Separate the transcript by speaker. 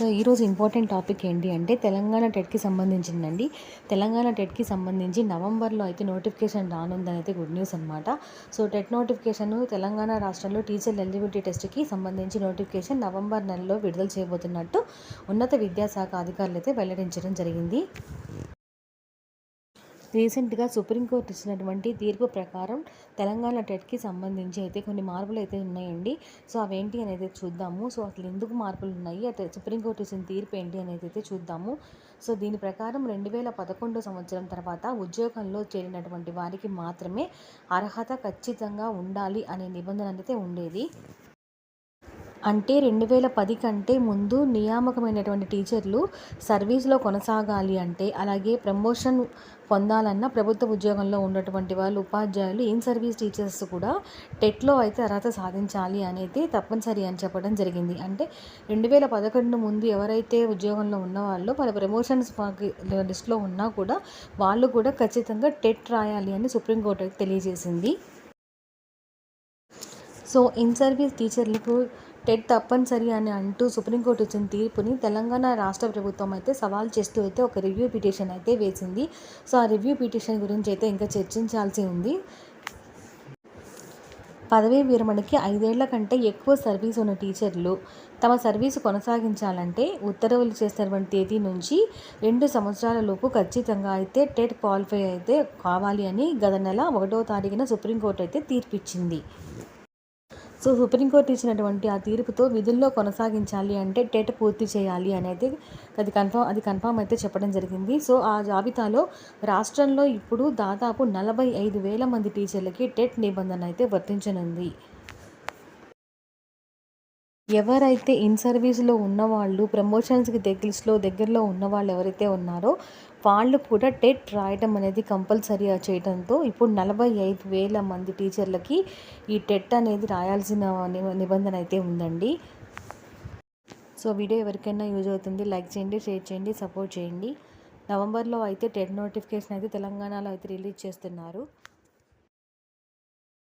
Speaker 1: So ఈరోజు important topic ఏంటి అంటే తెలంగాణ టెట్కి సంబంధించిందండి. తెలంగాణ టెట్కి సంబంధించి నవంబర్లో అయితే నోటిఫికేషన్ రానుందని అయితే గుడ్ న్యూస్ అనమాట సో టెట్ నోటిఫికేషన్ తెలంగాణ రాష్ట్రంలో టీచర్ ఎలిజిబిలిటీ టెస్ట్కి సంబంధించి నోటిఫికేషన్ నవంబర్ నెలలో విడుదల చేయబోతున్నట్టు ఉన్నత విద్యాశాఖ అధికారులు అయితే వెల్లడించడం జరిగింది. రీసెంట్గా సుప్రీంకోర్టు ఇచ్చినటువంటి తీర్పు ప్రకారం తెలంగాణ టెట్కి సంబంధించి అయితే కొన్ని మార్పులు అయితే ఉన్నాయండి. సో అవేంటి అనేది చూద్దాము. సో అసలు ఎందుకు మార్పులు ఉన్నాయి? అయితే సుప్రీంకోర్టు ఇచ్చిన తీర్పు ఏంటి అనేది అయితే చూద్దాము. సో దీని ప్రకారం రెండు వేల పదకొండు సంవత్సరం తర్వాత ఉద్యోగంలో చేరినటువంటి వారికి మాత్రమే అర్హత ఖచ్చితంగా ఉండాలి అనే నిబంధన అయితే ఉండేది. అంటే రెండు వేల పది కంటే ముందు నియామకమైనటువంటి టీచర్లు సర్వీస్లో కొనసాగాలి అంటే అలాగే ప్రమోషన్ పొందాలన్న ప్రభుత్వ ఉద్యోగంలో ఉన్నటువంటి వాళ్ళు ఉపాధ్యాయులు ఇన్ సర్వీస్ టీచర్స్ కూడా టెట్లో అయితే అర్హత సాధించాలి అనేది తప్పనిసరి అని చెప్పడం జరిగింది. అంటే రెండు వేల పదకొండు ముందు ఎవరైతే ఉద్యోగంలో ఉన్నవాళ్ళు వాళ్ళ ప్రమోషన్స్ లిస్ట్లో ఉన్నా కూడా వాళ్ళు కూడా ఖచ్చితంగా టెట్ రాయాలి అని సుప్రీంకోర్టు తెలియజేసింది. సో ఇన్ సర్వీస్ టీచర్లకు టెట్ తప్పనిసరి అని అంటూ సుప్రీంకోర్టు ఇచ్చిన తీర్పుని తెలంగాణ రాష్ట్ర ప్రభుత్వం అయితే సవాల్ చేస్తూ అయితే ఒక రివ్యూ పిటిషన్ అయితే వేసింది. సో ఆ రివ్యూ పిటిషన్ గురించి అయితే ఇంకా చర్చించాల్సి ఉంది. పదవీ విరమణకి ఐదేళ్ళ కంటే ఎక్కువ సర్వీస్ ఉన్న టీచర్లు తమ సర్వీసు కొనసాగించాలంటే ఉత్తర్వులు చేసినటువంటి తేదీ నుంచి రెండు సంవత్సరాల లోపు ఖచ్చితంగా అయితే టెట్ క్వాలిఫై అయితే కావాలి అని గత నెల ఒకటో తారీఖున సుప్రీంకోర్టు అయితే తీర్పిచ్చింది. సో సుప్రీంకోర్టు ఇచ్చినటువంటి ఆ తీర్పుతో విధుల్లో కొనసాగించాలి అంటే టెట్ పూర్తి చేయాలి అనేది అది కన్ఫామ్ అది కన్ఫామ్ అయితే చెప్పడం జరిగింది. సో ఆ జాబితాలో రాష్ట్రంలో ఇప్పుడు దాదాపు నలభై ఐదు వేల మంది టీచర్లకి టెట్ నిబంధన అయితే వర్తించనుంది. ఎవరైతే ఇన్ సర్వీస్లో ఉన్నవాళ్ళు ప్రమోషన్స్కి దగ్గరలో దగ్గరలో ఉన్నవాళ్ళు ఎవరైతే ఉన్నారో వాళ్ళు కూడా టెట్ రాయడం అనేది కంపల్సరీ చేయడంతో ఇప్పుడు నలభై ఐదు వేల మంది టీచర్లకి ఈ టెట్ అనేది రాయాల్సిన నిబంధన అయితే ఉందండి. సో వీడియో ఎవరికైనా యూజ్ అవుతుంది లైక్ చేయండి షేర్ చేయండి సపోర్ట్ చేయండి. నవంబర్లో అయితే టెట్ నోటిఫికేషన్ అయితే తెలంగాణలో అయితే రిలీజ్ చేస్తున్నారు.